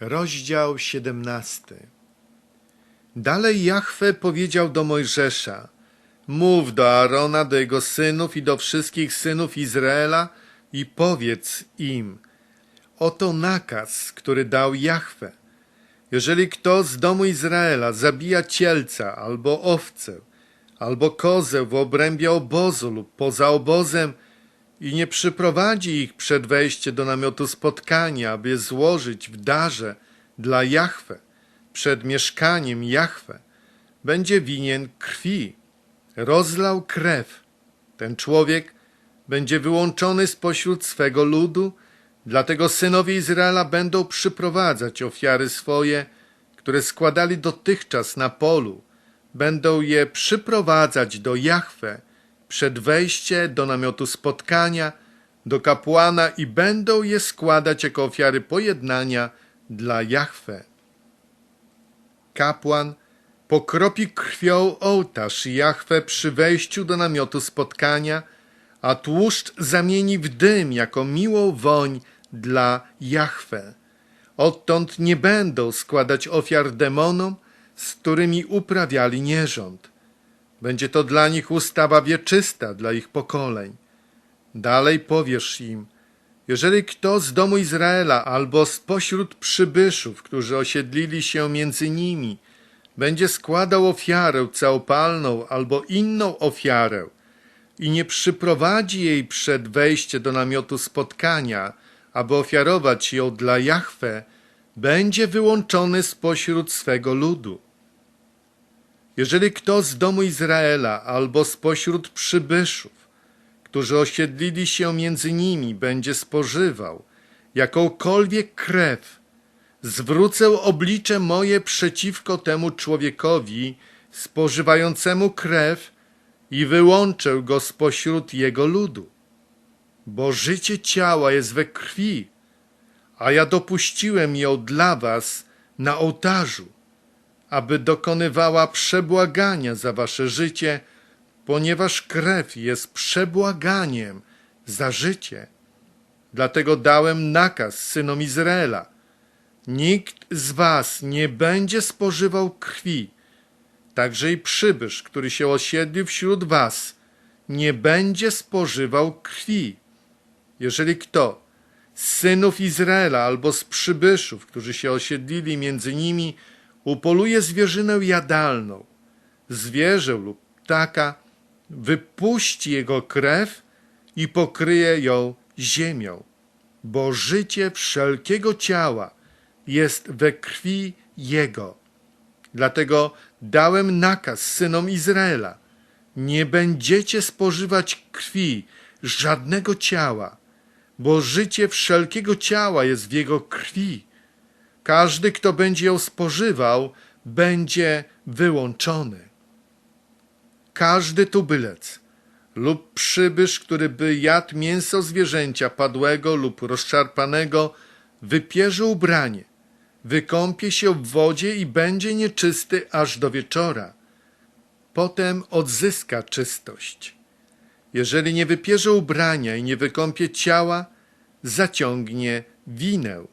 Rozdział 17 Dalej Jahwe powiedział do Mojżesza Mów do Aarona, do jego synów i do wszystkich synów Izraela i powiedz im Oto nakaz, który dał Jahwe. Jeżeli kto z domu Izraela zabija cielca albo owcę, albo kozę w obrębie obozu lub poza obozem i nie przyprowadzi ich przed wejście do namiotu spotkania, aby złożyć w darze dla Jahwe, przed mieszkaniem Jahwe, będzie winien krwi. Rozlał krew. Ten człowiek będzie wyłączony spośród swego ludu, dlatego synowie Izraela będą przyprowadzać ofiary swoje, które składali dotychczas na polu, będą je przyprowadzać do Jahwe przed wejście do namiotu spotkania, do kapłana i będą je składać jako ofiary pojednania dla Jahwe. Kapłan pokropi krwią ołtarz Jahwe przy wejściu do namiotu spotkania, a tłuszcz zamieni w dym jako miłą woń dla Jahwe. Odtąd nie będą składać ofiar demonom, z którymi uprawiali nierząd. Będzie to dla nich ustawa wieczysta dla ich pokoleń. Dalej powiesz im, jeżeli kto z domu Izraela albo spośród przybyszów, którzy osiedlili się między nimi, będzie składał ofiarę całopalną albo inną ofiarę i nie przyprowadzi jej przed wejście do namiotu spotkania, aby ofiarować ją dla Jahwe, będzie wyłączony spośród swego ludu. Jeżeli kto z domu Izraela albo spośród przybyszów, którzy osiedlili się między nimi, będzie spożywał jakąkolwiek krew, zwrócę oblicze moje przeciwko temu człowiekowi spożywającemu krew i wyłączę go spośród jego ludu. Bo życie ciała jest we krwi, a ja dopuściłem ją dla was na ołtarzu, aby dokonywała przebłagania za wasze życie, ponieważ krew jest przebłaganiem za życie. Dlatego dałem nakaz synom Izraela. Nikt z was nie będzie spożywał krwi, także i przybysz, który się osiedlił wśród was, nie będzie spożywał krwi. Jeżeli kto z synów Izraela albo z przybyszów, którzy się osiedlili między nimi, upoluje zwierzynę jadalną, zwierzę lub ptaka, wypuści jego krew i pokryje ją ziemią, bo życie wszelkiego ciała jest we krwi jego. Dlatego dałem nakaz synom Izraela: nie będziecie spożywać krwi żadnego ciała, bo życie wszelkiego ciała jest w jego krwi. Każdy, kto będzie ją spożywał, będzie wyłączony. Każdy tubylec lub przybysz, który by jadł mięso zwierzęcia padłego lub rozszarpanego, wypierze ubranie, wykąpie się w wodzie i będzie nieczysty aż do wieczora. Potem odzyska czystość. Jeżeli nie wypierze ubrania i nie wykąpie ciała, zaciągnie winę